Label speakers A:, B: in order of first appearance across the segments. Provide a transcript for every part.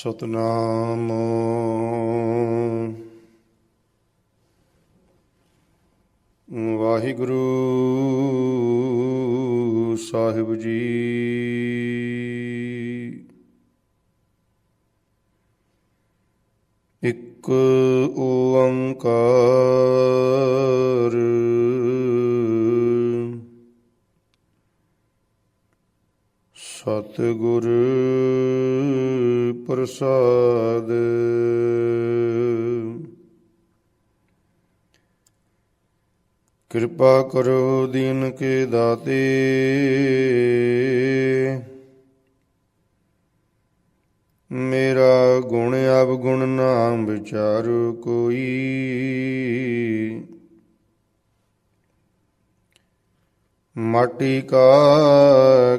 A: ਸਤਨਾਮ। ਵਾਹਿਗੁਰੂ ਸਾਹਿਬ ਜੀ। ਇੱਕ ਓੰਕਾਰ। ਸਤਿਗੁਰੂ ਪ੍ਰਸਾਦ। ਕਿਰਪਾ ਕਰੋ ਦੀਨ ਕੇ ਦਾਤੇ। ਮੇਰਾ ਗੁਣ ਅਵਗੁਣ ਨਾਮ ਵਿਚਾਰੋ ਕੋਈ। ਮਾਟੀ ਕਾ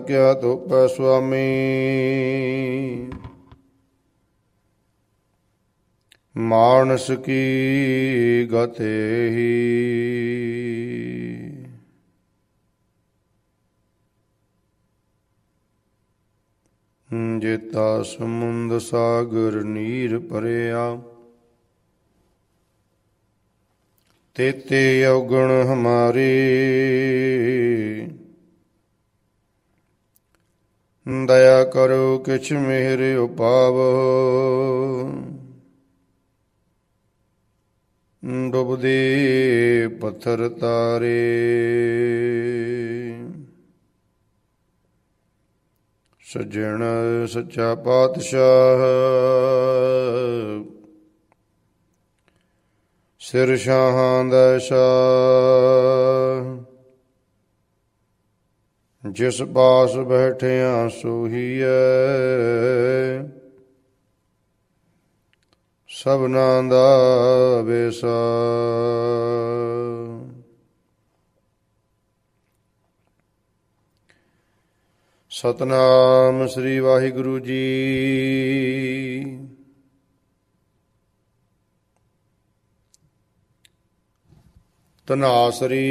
A: ਕਿਆ ਤੋਪੈ ਸੁਆਮੀ। ਮਾਨਸ ਕੀ ਗਤੇ ਜੇਤਾ ਸਮੁੰਦ ਸਾਗਰ ਨੀਰ ਭਰਿਆ। ਤੇਤੇ ਔਗਣ ਹਮਾਰੇ। ਦਇਆ ਕਰੋ ਕਿਛ ਮੇਰੇ ਉਪਾਵ। ਡੁੱਬਦੇ ਪੱਥਰ ਤਾਰੇ। ਸੱਜਣ ਸੱਚਾ ਪਾਤਸ਼ਾਹ ਸਿਰ ਸ਼ਾਹਾਂ ਦਾ ਸ਼ਾਹ। ਜਿਸ ਪਾਸ ਬੈਠਿਆ ਸੋਹੀਐ ਸਭਨਾ ਦਾ ਬੇਸਾ। ਸਤਨਾਮ ਸ੍ਰੀ ਵਾਹਿਗੁਰੂ ਜੀ। ਤਨਾਸਰੀ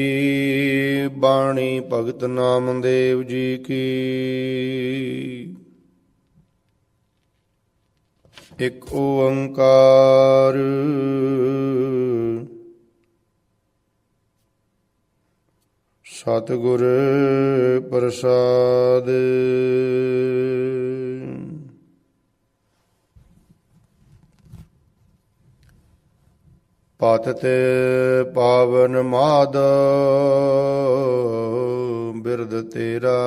A: ਬਾਣੀ ਭਗਤ ਨਾਮਦੇਵ ਜੀ ਕੀ। ਇੱਕ ਓੰਕਾਰ। ਸਤਿਗੁਰ ਪ੍ਰਸਾਦ। ਪਤਤ ਪਾਵਨ ਮਾਦ ਬਿਰਦ ਤੇਰਾ।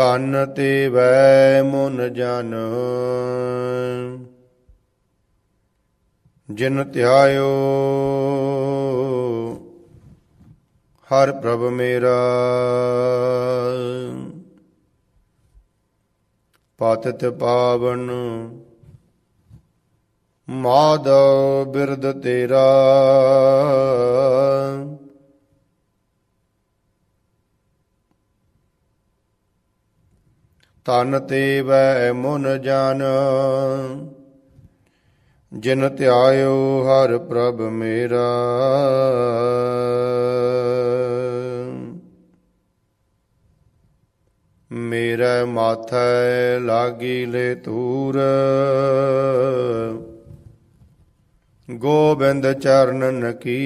A: ਤਨ ਤੇ ਵੈ ਮਨ ਜਨ। ਜਿਨ ਧਿਆਇਓ, ਹਰ ਪ੍ਰਭ ਮੇਰਾ। ਪਤਿਤ ਪਾਵਨ ਮਾਧਵ ਬਿਰਦ ਤੇਰਾ। ਤਨ ਤੇ ਵੈ ਮਨ ਜਨ। ਜਿਨ ਧਿਆਇਓ ਹਰ ਪ੍ਰਭ ਮੇਰਾ। ਮੇਰਾ ਮਾਥੈ ਲਾਗੀ ਲੈ ਤੂਰ ਗੋਬਿੰਦ ਚਰਨਨ ਕੀ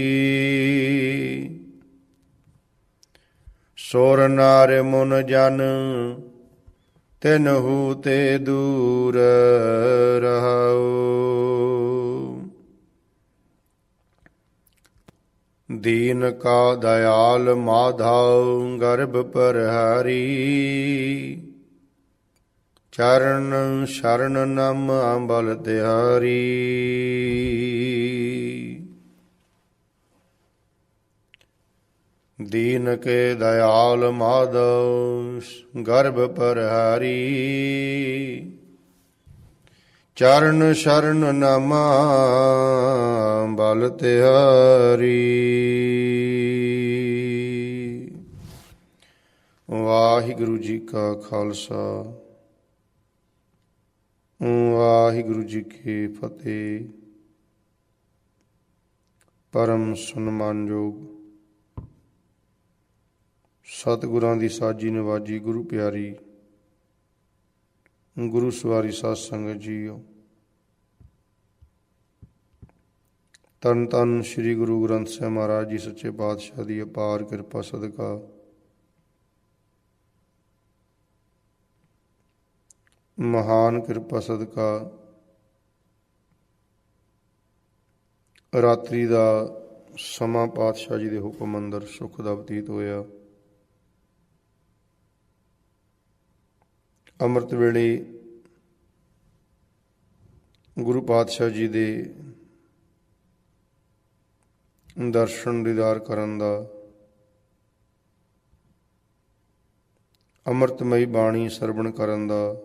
A: ਸੋਰ ਨਾਰ ਮਨ ਜਨ। ਤਿਨਹੂ ਤੇ ਦੂਰ ਰਹਾਉ ਦੀਨ ਕਾ ਦਇਆਲ ਮਾਧਾਉ ਗਰਭ ਪਰ ਹਰੀ ਚਰਨ ਸ਼ਰਨ ਨਮ ਅੰਬਲ ਤਿਹਾਰੀ। ਦੀਨ ਕੇ ਦਇਆਲ ਮਾਧਵ ਗਰਭ ਪਰ ਹਰੀ ਚਰਨ ਸ਼ਰਨ ਨਮਾ ਬਲ ਤਿਹਾਰੀ। ਵਾਹਿਗੁਰੂ ਜੀ ਕਾ ਖਾਲਸਾ। ਵਾਹਿਗੁਰੂ ਜੀ ਕੀ ਫਤਿਹ। ਪਰਮ ਸਨਮਾਨਯੋਗ ਸਤਿਗੁਰਾਂ ਦੀ ਸਾਜੀ ਨਿਵਾਜ਼ੀ ਗੁਰੂ ਪਿਆਰੀ, ਗੁਰੂ ਸਵਾਰੀ ਸਾਧ ਸੰਗਤ ਜੀਓ। ਤਨ ਤਨ ਸ੍ਰੀ ਗੁਰੂ ਗ੍ਰੰਥ ਸਾਹਿਬ ਮਹਾਰਾਜ ਜੀ, ਸੱਚੇ ਪਾਤਸ਼ਾਹ ਦੀ ਅਪਾਰ ਕਿਰਪਾ, ਸਦਕਾ। ਮਹਾਨ ਕਿਰਪਾ, ਸਦਕਾ। ਰਾਤਰੀ ਦਾ ਸਮਾਂ ਪਾਤਸ਼ਾਹ ਜੀ ਦੇ ਹੁਕਮ ਅੰਦਰ ਸੁਖ ਦਾ ਬਤੀਤ ਹੋਇਆ। ਅੰਮ੍ਰਿਤ ਵੇਲੇ ਗੁਰੂ ਪਾਤਸ਼ਾਹ ਜੀ ਦੇ ਦਰਸ਼ਨ ਦੀਦਾਰ ਕਰਨ ਦਾ ਅੰਮ੍ਰਿਤਮਈ ਬਾਣੀ ਸਰਵਣ ਕਰਨ ਦਾ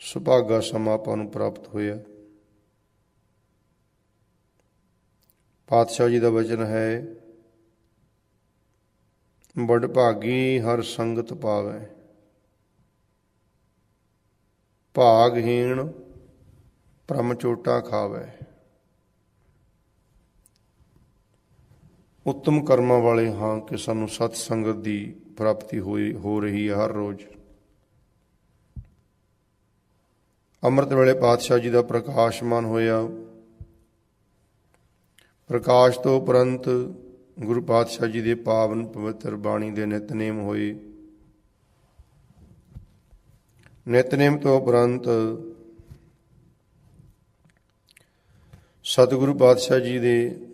A: ਸੁਭਾਗਾ ਸਮਾਂ ਆਪਾਂ ਨੂੰ ਪ੍ਰਾਪਤ ਹੋਇਆ। ਪਾਤਸ਼ਾਹ ਜੀ ਦਾ ਵਚਨ ਹੈ ਬੜ ਭਾਗੀ ਹਰ ਸੰਗਤ ਪਾਵੇ। ਭਾਗਹੀਣ ਪ੍ਰਮ ਚੋਟਾ ਖਾਵੇ। ਉੱਤਮ ਕਰਮਾਂ ਵਾਲੇ ਹਾਂ ਕਿ ਸਾਨੂੰ ਸਤ ਸੰਗਤ ਦੀ ਪ੍ਰਾਪਤੀ ਹੋਈ, ਹੋ ਰਹੀ ਹੈ ਹਰ ਰੋਜ਼। ਅੰਮ੍ਰਿਤ ਵੇਲੇ ਪਾਤਸ਼ਾਹ ਜੀ ਦਾ ਪ੍ਰਕਾਸ਼ਮਾਨ ਹੋਇਆ। ਪ੍ਰਕਾਸ਼ ਤੋਂ ਉਪਰੰਤ ਗੁਰੂ ਪਾਤਸ਼ਾਹ ਜੀ ਦੇ ਪਾਵਨ ਪਵਿੱਤਰ ਬਾਣੀ ਦੇ ਨਿਤਨੇਮ ਹੋਏ। ਨਿਤਨੇਮ ਤੋਂ ਉਪਰੰਤ ਸਤਿਗੁਰੂ ਪਾਤਸ਼ਾਹ ਜੀ ਦੇ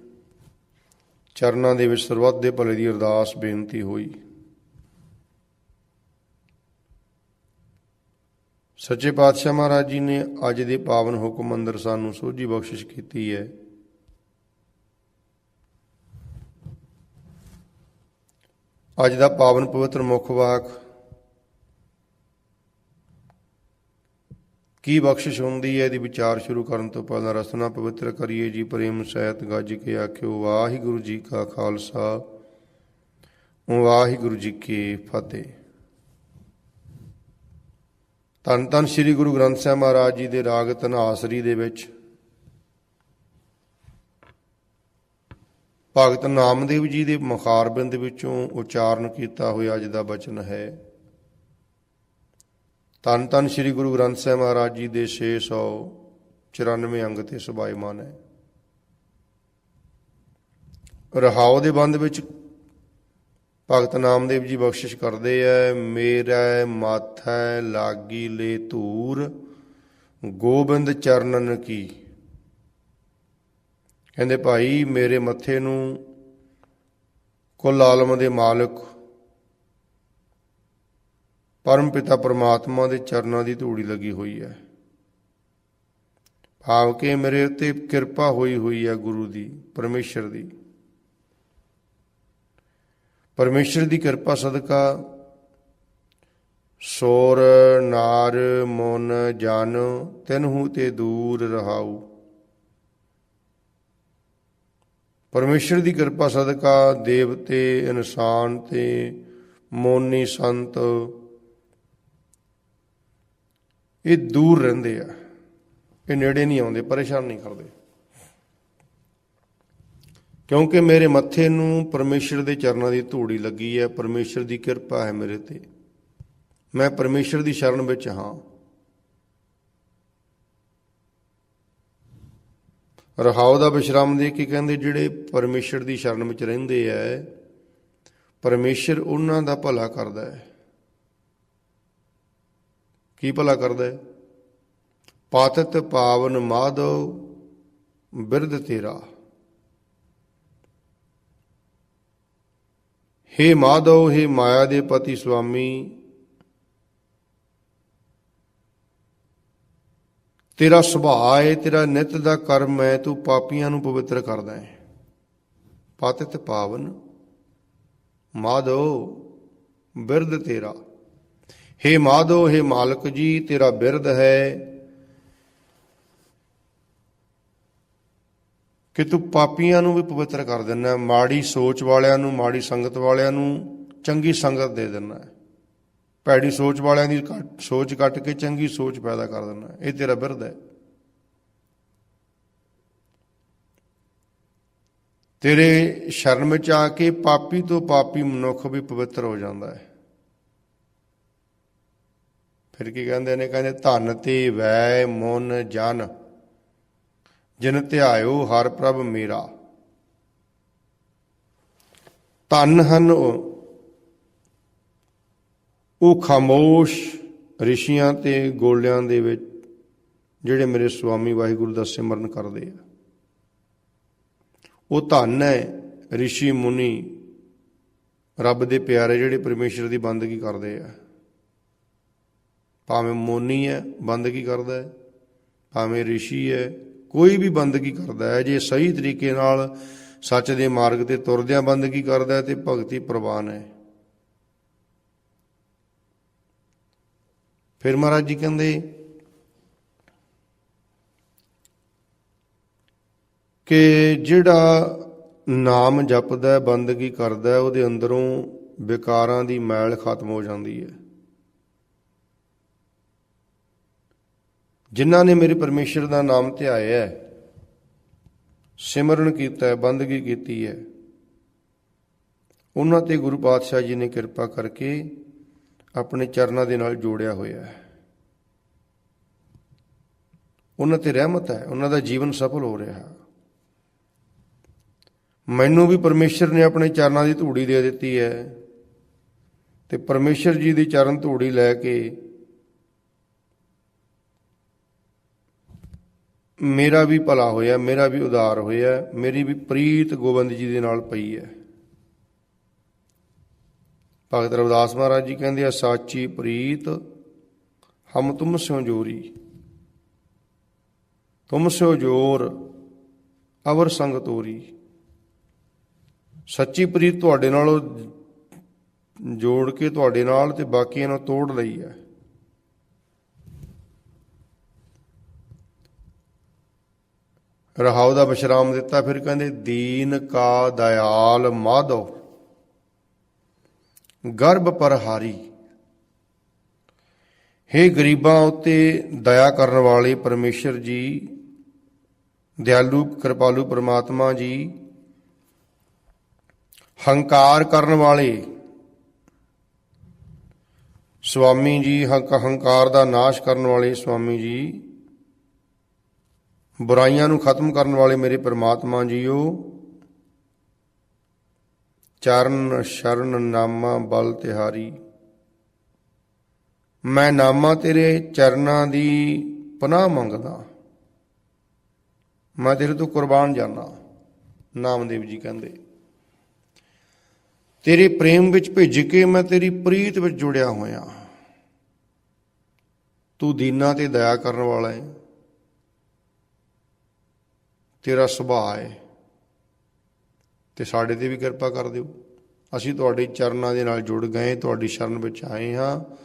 A: ਚਰਨਾਂ ਦੇ ਵਿੱਚ ਸਰਬੱਤ ਦੇ ਭਲੇ ਦੀ ਅਰਦਾਸ ਬੇਨਤੀ ਹੋਈ। ਸੱਚੇ ਪਾਤਸ਼ਾਹ ਮਹਾਰਾਜ ਜੀ ਨੇ ਅੱਜ ਦੇ ਪਾਵਨ ਹੁਕਮ ਅੰਦਰ ਸਾਨੂੰ ਸੋਝੀ ਬਖਸ਼ਿਸ਼ ਕੀਤੀ ਹੈ। ਅੱਜ ਦਾ ਪਾਵਨ ਪਵਿੱਤਰ ਮੁੱਖ ਵਾਕ। ਕੀ ਬਖਸ਼ਿਸ਼ ਹੁੰਦੀ ਹੈ ਇਹਦੀ ਵਿਚਾਰ ਸ਼ੁਰੂ ਕਰਨ ਤੋਂ ਪਹਿਲਾਂ ਰਸਨਾ ਪਵਿੱਤਰ ਕਰੀਏ ਜੀ ਪ੍ਰੇਮ ਸਹਿਤ ਗੱਜ ਕੇ ਆਖਿਓ, ਵਾਹਿਗੁਰੂ ਜੀ ਕਾ ਖਾਲਸਾ ਵਾਹਿਗੁਰੂ ਜੀ ਕੀ ਫਤਿਹ। ਧੰਨ ਧੰਨ ਸ੍ਰੀ ਗੁਰੂ ਗ੍ਰੰਥ ਸਾਹਿਬ ਮਹਾਰਾਜ ਜੀ ਦੇ ਰਾਗ ਧਨਾਸਰੀ ਦੇ ਵਿੱਚ ਭਗਤ ਨਾਮਦੇਵ ਜੀ ਦੇ ਮੁਖਾਰਬਿੰਦ ਵਿੱਚੋਂ ਉਚਾਰਨ ਕੀਤਾ ਹੋਇਆ ਅੱਜ ਦਾ ਬਚਨ ਹੈ। ਧੰਨ ਧੰਨ ਸ੍ਰੀ ਗੁਰੂ ਗ੍ਰੰਥ ਸਾਹਿਬ ਮਹਾਰਾਜ ਜੀ ਦੇ 694 ਅੰਗ ਤੇ ਸੁਭਾਈਮਾਨ ਹੈ। ਰਹਾਉ ਦੇ ਬੰਦ ਵਿੱਚ ਭਗਤ ਨਾਮਦੇਵ ਜੀ ਬਖਸ਼ਿਸ਼ ਕਰਦੇ ਐ, ਮੇਰਾ ਮਾਥੈ ਲਾਗੀ ਲੇ ਧੂਰ, ਗੋਬਿੰਦ ਚਰਨਨ ਕੀ। ਕਹਿੰਦੇ ਭਾਈ ਮੇਰੇ ਮੱਥੇ ਨੂੰ ਕੁੱਲ ਆਲਮ ਦੇ ਮਾਲਕ ਪਰਮ ਪਿਤਾ ਪਰਮਾਤਮਾ ਦੇ ਚਰਨਾਂ ਦੀ ਧੂੜੀ ਲੱਗੀ ਹੋਈ ਹੈ। ਭਾਵ ਕਿ ਮੇਰੇ ਉੱਤੇ ਕਿਰਪਾ ਹੋਈ ਹੋਈ ਹੈ ਗੁਰੂ ਦੀ, ਪਰਮੇਸ਼ਰ ਦੀ। ਪਰਮੇਸ਼ਰ ਦੀ ਕਿਰਪਾ ਸਦਕਾ ਸੋਰ, ਨਾਰ, ਮਨ, ਜਨ ਤੈਨਹੂ ਤੇ ਦੂਰ ਰਹਾਉ। ਪਰਮੇਸ਼ਰ ਦੀ ਕਿਰਪਾ ਸਦਕਾ ਦੇਵਤੇ ਇਨਸਾਨ ਤੇ ਮੋਨੀ ਸੰਤ ਇਹ ਦੂਰ ਰਹਿੰਦੇ ਆ। ਇਹ ਨੇੜੇ ਨਹੀਂ ਆਉਂਦੇ, ਪਰੇਸ਼ਾਨ ਨਹੀਂ ਕਰਦੇ। ਕਿਉਂਕਿ ਮੇਰੇ ਮੱਥੇ ਨੂੰ ਪਰਮੇਸ਼ਰ ਦੇ ਚਰਨਾਂ ਦੀ ਧੂੜੀ ਲੱਗੀ ਹੈ, ਪਰਮੇਸ਼ਰ ਦੀ ਕਿਰਪਾ ਹੈ ਮੇਰੇ ਤੇ। ਮੈਂ ਪਰਮੇਸ਼ਰ ਦੀ ਸ਼ਰਨ ਵਿੱਚ ਹਾਂ। ਰਹਾਉ ਦਾ ਵਿਸ਼ਰਾਮ ਦੇ ਕੇ ਕਹਿੰਦੇ ਜਿਹੜੇ ਪਰਮੇਸ਼ਰ ਦੀ ਸ਼ਰਨ ਵਿੱਚ ਰਹਿੰਦੇ ਐ, ਪਰਮੇਸ਼ਰ ਉਹਨਾਂ ਦਾ ਭਲਾ ਕਰਦਾ ਹੈ ਕੀ ਭਲਾ ਕਰਦਾ ਹੈ ਪਾਤਤ ਪਾਵਨ ਮਾਧਵ, ਬਿਰਧ ਤੇਰਾ। ਹੇ ਮਾਧਵ, ਹੇ ਮਾਇਆ ਦੇ ਪਤੀ ਸੁਆਮੀ ਤੇਰਾ ਸੁਭਾਅ ਹੈ ਤੇਰਾ ਨਿਤ ਦਾ ਕਰਮ ਹੈ ਤੂੰ ਪਾਪੀਆਂ ਨੂੰ ਪਵਿੱਤਰ ਕਰਦਾ ਹੈ ਪਾਤਿਤ ਪਾਵਨ, ਮਾਧੋ, ਬਿਰਧ ਤੇਰਾ। ਹੇ ਮਾਧੋ, ਹੇ ਮਾਲਕ ਜੀ, ਤੇਰਾ ਬਿਰਧ ਹੈ। ਕਿ ਤੂੰ ਪਾਪੀਆਂ ਨੂੰ ਵੀ ਪਵਿੱਤਰ ਕਰ ਦਿੰਦਾ ਮਾੜੀ ਸੋਚ ਵਾਲਿਆਂ ਨੂੰ, ਮਾੜੀ ਸੰਗਤ ਵਾਲਿਆਂ ਨੂੰ ਚੰਗੀ ਸੰਗਤ ਦੇ ਦਿੰਦਾ ਭੈੜੀ ਸੋਚ ਵਾਲਿਆਂ ਦੀ ਕੱਟ- ਸੋਚ ਕੱਟ ਕੇ ਚੰਗੀ ਸੋਚ ਪੈਦਾ ਕਰ ਦਿੰਦਾ। ਇਹ ਤੇਰਾ ਬਿਰਧ ਹੈ। ਤੇਰੇ ਸ਼ਰਨ ਵਿੱਚ ਆ ਕੇ ਪਾਪੀ ਤੋਂ ਪਾਪੀ ਮਨੁੱਖ ਵੀ ਪਵਿੱਤਰ ਹੋ ਜਾਂਦਾ ਹੈ। ਫਿਰ ਕੀ ਕਹਿੰਦੇ ਨੇ? ਕਹਿੰਦੇ, ਧਨ ਤੇ ਵੈ ਮਨ ਜਨ, ਜਿਨ ਧਿਆਇਓ ਹਰ ਪ੍ਰਭ ਮੇਰਾ। ਧਨ ਹਨ ਉਹ ਉਹ ਖਾਮੋਸ਼ ਰਿਸ਼ੀਆਂ ਤੇ ਗੋਲਿਆਂ ਦੇ ਵਿੱਚ ਜਿਹੜੇ ਮੇਰੇ ਸੁਆਮੀ ਵਾਹਿਗੁਰੂ ਦਾ ਸਿਮਰਨ ਕਰਦੇ ਆ। ਉਹ ਧੰਨ ਹੈ ਰਿਸ਼ੀ ਮੁਨੀ ਰੱਬ ਦੇ ਪਿਆਰੇ ਜਿਹੜੇ ਪਰਮੇਸ਼ਰ ਦੀ ਬੰਦਗੀ ਕਰਦੇ ਆ। ਭਾਵੇਂ ਮੋਨੀ ਹੈ, ਬੰਦਗੀ ਕਰਦਾ ਹੈ, ਭਾਵੇਂ ਰਿਸ਼ੀ ਹੈ, ਕੋਈ ਵੀ ਬੰਦਗੀ ਕਰਦਾ ਹੈ, ਜੇ ਸਹੀ ਤਰੀਕੇ ਨਾਲ ਸੱਚ ਦੇ ਮਾਰਗ ਤੇ ਤੁਰਦਿਆਂ ਬੰਦਗੀ ਕਰਦਾ ਹੈ ਤੇ ਭਗਤੀ ਪ੍ਰਵਾਨ ਹੈ। ਫਿਰ ਮਹਾਰਾਜ ਜੀ ਕਹਿੰਦੇ, ਕਿ ਜਿਹੜਾ ਨਾਮ ਜਪਦਾ ਬੰਦਗੀ ਕਰਦਾ ਉਹਦੇ ਅੰਦਰੋਂ ਵਿਕਾਰਾਂ ਦੀ ਮੈਲ ਖਤਮ ਹੋ ਜਾਂਦੀ ਹੈ। ਜਿਨ੍ਹਾਂ ਨੇ ਮੇਰੇ ਪਰਮੇਸ਼ਰ ਦਾ ਨਾਮ ਧਿਆਇਆ ਹੈ, ਸਿਮਰਨ ਕੀਤਾ ਹੈ, ਬੰਦਗੀ ਕੀਤੀ ਹੈ, ਉਹਨਾਂ ਤੇ ਗੁਰੂ ਪਾਤਸ਼ਾਹ ਜੀ ਨੇ ਕਿਰਪਾ ਕਰਕੇ ਆਪਣੇ ਚਰਨਾਂ ਦੇ ਨਾਲ ਜੋੜਿਆ ਹੋਇਆ ਹੈ। ਉਹਨਾਂ ਤੇ ਰਹਿਮਤ ਹੈ, ਉਹਨਾਂ ਦਾ ਜੀਵਨ ਸਫਲ ਹੋ ਰਿਹਾ ਹੈ। ਮੈਨੂੰ ਵੀ ਪਰਮੇਸ਼ਰ ਨੇ ਆਪਣੇ ਚਰਨਾਂ ਦੀ ਧੂੜੀ ਦੇ ਦਿੱਤੀ ਹੈ ਤੇ ਪਰਮੇਸ਼ਰ ਜੀ ਦੀ ਚਰਨ ਧੂੜੀ ਲੈ ਕੇ ਮੇਰਾ ਵੀ ਭਲਾ ਹੋਇਆ, ਮੇਰਾ ਵੀ ਉਦਾਰ ਹੋਇਆ, ਮੇਰੀ ਵੀ ਪ੍ਰੀਤ ਗੋਬਿੰਦ ਜੀ ਦੇ ਨਾਲ ਪਈ ਹੈ। ਭਗਤ ਰਵਿਦਾਸ ਮਹਾਰਾਜ ਜੀ ਕਹਿੰਦੇ ਆ, ਸਾਚੀ ਪ੍ਰੀਤ, ਹਮ ਤੁਮ ਸਿਓ ਜੋਰੀ। ਤੁਮ ਸਿਓ ਜੋਰ, ਅਵਰ ਸੰਗ ਤੋਰੀ। ਸੱਚੀ ਪ੍ਰੀਤ ਤੁਹਾਡੇ ਨਾਲ ਜੋੜ ਕੇ ਤੁਹਾਡੇ ਨਾਲ ਤੇ ਬਾਕੀਆਂ ਨੂੰ ਤੋੜ ਲਈ ਹੈ। ਰਹਾਉ ਦਾ ਵਿਸ਼ਰਾਮ ਦਿੱਤਾ, ਫਿਰ ਕਹਿੰਦੇ, ਦੀਨ ਕਾ ਦਇਆਲ ਮਾਧੋ ਗਰਭ ਪਰਹਾਰੀ। हे ਗਰੀਬਾਂ ਉਤੇ ਦਇਆ ਕਰਨ ਵਾਲੇ ਪਰਮੇਸ਼ਰ ਜੀ, ਦਿਆਲੂ, ਕਿਰਪਾਲੂ ਪ੍ਰਮਾਤਮਾ ਜੀ, ਹੰਕਾਰ ਕਰਨ ਵਾਲੇ। ਸੁਆਮੀ ਜੀ, ਹੰਕ ਹੰਕਾਰ ਦਾ ਨਾਸ਼ ਕਰਨ ਵਾਲੇ ਸੁਆਮੀ ਜੀ, ਬੁਰਾਈਆਂ ਨੂੰ ਖਤਮ ਕਰਨ ਵਾਲੇ ਮੇਰੇ ਪ੍ਰਮਾਤਮਾ ਜੀਓ ਚਰਨ ਸ਼ਰਨ ਨਾਮਾ ਬਲ ਤਿਹਾਰੀ। ਮੈਂ ਨਾਮਾ ਤੇਰੇ ਚਰਨਾਂ ਦੀ ਪਨਾਹ ਮੰਗਦਾ। ਮੈਂ ਤੇਰੇ ਤੋਂ ਕੁਰਬਾਨ ਜਾਣਾ ਨਾਮਦੇਵ ਜੀ ਕਹਿੰਦੇ। ਤੇਰੇ ਪ੍ਰੇਮ ਵਿੱਚ ਭਿੱਜ ਕੇ ਮੈਂ ਤੇਰੀ ਪ੍ਰੀਤ ਵਿੱਚ ਜੁੜਿਆ ਹੋਇਆ। ਤੂੰ ਦੀਨਾ ਤੇ ਦਇਆ ਕਰਨ ਵਾਲਾ ਹੈ ਤੇਰਾ ਸੁਭਾਅ ਹੈ ਤੇ ਸਾਡੇ ਤੇ ਵੀ ਕਿਰਪਾ ਕਰ ਦਿਓ। ਅਸੀਂ ਤੁਹਾਡੇ ਚਰਨਾਂ ਦੇ ਨਾਲ ਜੁੜ ਗਏ, ਤੁਹਾਡੀ ਸ਼ਰਨ ਵਿੱਚ ਆਏ ਹਾਂ।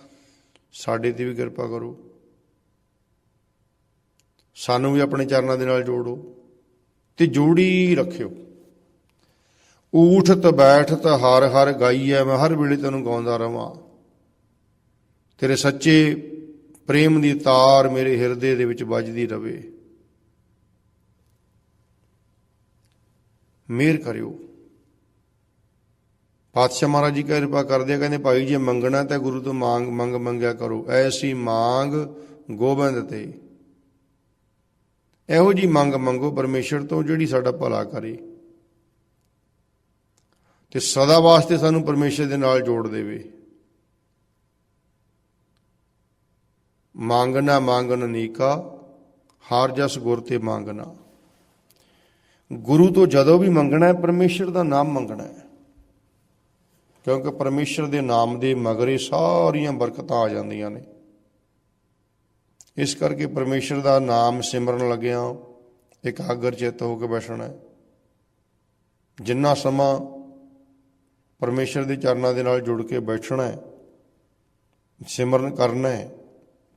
A: ਸਾਡੇ ਤੇ ਵੀ ਕਿਰਪਾ ਕਰੋ। ਸਾਨੂੰ ਵੀ ਆਪਣੇ ਚਰਨਾਂ ਦੇ ਨਾਲ ਜੋੜੋ ਤੇ ਜੋੜੀ ਰੱਖਿਓ। ਊਠਤ ਬੈਠਤ ਹਰ ਹਰ ਗਾਈਐ, ਮੈਂ ਹਰ ਵੇਲੇ ਤੈਨੂੰ ਗਾਉਂਦਾ ਰਵਾਂ। ਤੇਰੇ ਸੱਚੇ ਪ੍ਰੇਮ ਦੀ ਤਾਰ ਮੇਰੇ ਹਿਰਦੇ ਦੇ ਵਿੱਚ ਵੱਜਦੀ ਰਵੇ। ਮਿਹਰ ਕਰਿਓ। ਪਾਤਸ਼ਾਹ ਮਹਾਰਾਜ ਜੀ ਕਿਰਪਾ ਕਰਦੇ ਆ, ਕਹਿੰਦੇ, ਭਾਈ, ਜੇ ਮੰਗਣਾ ਤਾਂ ਗੁਰੂ ਤੋਂ ਮੰਗ ਮੰਗ ਮੰਗਿਆ ਕਰੋ। ਐਸੀ ਮੰਗ ਗੋਬਿੰਦ ਤੇ। ਇਹੋ ਜੀ ਮੰਗ ਮੰਗੋ ਪਰਮੇਸ਼ਰ ਤੋਂ, ਜਿਹੜੀ ਸਾਡਾ ਭਲਾ ਕਰੇ। ਤੇ ਸਦਾ ਵਾਸਤੇ ਸਾਨੂੰ ਪਰਮੇਸ਼ਰ ਦੇ ਨਾਲ ਜੋੜ ਦੇਵੇ। ਮੰਗਣਾ ਮੰਗਨ ਨੀਕਾ ਹਾਰ ਜਸ ਗੁਰ ਤੇ ਮੰਗਣਾ ਗੁਰੂ ਤੋਂ ਜਦੋਂ ਵੀ ਮੰਗਣਾ ਹੈ, ਪਰਮੇਸ਼ਰ ਦਾ ਨਾਮ ਮੰਗਣਾ ਹੈ। ਕਿਉਂਕਿ ਪਰਮੇਸ਼ਰ ਦੇ ਨਾਮ ਦੇ ਮਗਰੇ ਸਾਰੀਆਂ ਬਰਕਤਾਂ ਆ ਜਾਂਦੀਆਂ ਨੇ। ਇਸ ਕਰਕੇ ਪਰਮੇਸ਼ਰ ਦਾ ਨਾਮ ਸਿਮਰਨ ਲੱਗਿਆ, ਇਕਾਗਰ ਚਿੱਤ ਹੋ ਕੇ ਬੈਠਣਾ ਹੈ। ਜਿੰਨਾ ਸਮਾਂ ਪਰਮੇਸ਼ਰ ਦੇ ਚਰਨਾਂ ਦੇ ਨਾਲ ਜੁੜ ਕੇ ਬੈਠਣਾ ਹੈ, ਸਿਮਰਨ ਕਰਨਾ ਹੈ,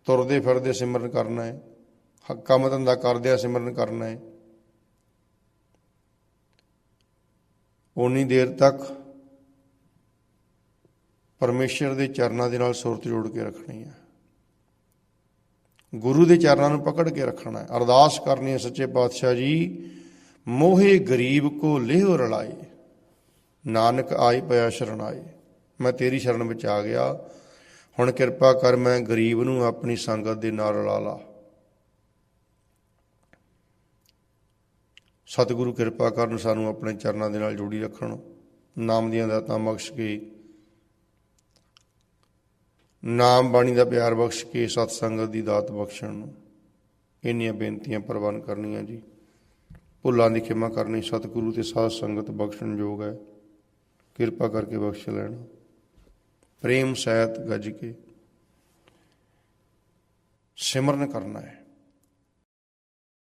A: ਤੁਰਦੇ ਫਿਰਦੇ ਸਿਮਰਨ ਕਰਨਾ ਹੈ, ਹੱਕਾ ਮਤੰਦਾ ਕਰਦਿਆਂ ਸਿਮਰਨ ਕਰਨਾ ਹੈ ਉਨੀ ਦੇਰ ਤੱਕ ਪਰਮੇਸ਼ਰ ਦੇ ਚਰਨਾਂ ਦੇ ਨਾਲ ਸੁਰਤ ਜੋੜ ਕੇ ਰੱਖਣੀ ਹੈ। ਗੁਰੂ ਦੇ ਚਰਨਾਂ ਨੂੰ ਪਕੜ ਕੇ ਰੱਖਣਾ ਹੈ। ਅਰਦਾਸ ਕਰਨੀ ਹੈ, ਸੱਚੇ ਪਾਤਸ਼ਾਹ ਜੀ, ਮੋਹੇ ਗਰੀਬ ਕੋ ਲਿਹੋ ਰਲਾਏ, ਨਾਨਕ ਆਈ ਪਿਆ ਸ਼ਰਨ ਆਏ। ਮੈਂ ਤੇਰੀ ਸ਼ਰਨ ਵਿੱਚ ਆ ਗਿਆ। ਹੁਣ ਕਿਰਪਾ ਕਰ ਮੈਂ ਗਰੀਬ ਨੂੰ ਆਪਣੀ ਸੰਗਤ ਦੇ ਨਾਲ ਰਲਾ ਲਾ। ਸਤਿਗੁਰੂ ਕਿਰਪਾ ਕਰਨ ਸਾਨੂੰ ਆਪਣੇ ਚਰਨਾਂ ਦੇ ਨਾਲ ਜੋੜੀ ਰੱਖਣ। ਨਾਮ ਦੀਆਂ ਦਾਤਾਂ ਬਖਸ਼ ਕੇ, ਨਾਮ ਬਾਣੀ ਦਾ ਪਿਆਰ ਬਖਸ਼ ਕੇ ਸਤ ਸੰਗਤ ਦੀ ਦਾਤ ਬਖਸ਼ਣ। ਇੰਨੀਆਂ ਬੇਨਤੀਆਂ ਪ੍ਰਵਾਨ ਕਰਨੀਆਂ ਜੀ। ਭੁੱਲਾਂ ਦੀ ਖਿਮਾ ਕਰਨੀ ਸਤਿਗੁਰੂ ਤੇ ਸਾਧ ਸੰਗਤ ਬਖਸ਼ਣ ਯੋਗ ਹੈ। ਕਿਰਪਾ ਕਰਕੇ ਬਖਸ਼ ਲੈਣਾ। ਪ੍ਰੇਮ ਸਹਿਤ ਗੱਜ ਕੇ ਸਿਮਰਨ ਕਰਨਾ ਹੈ।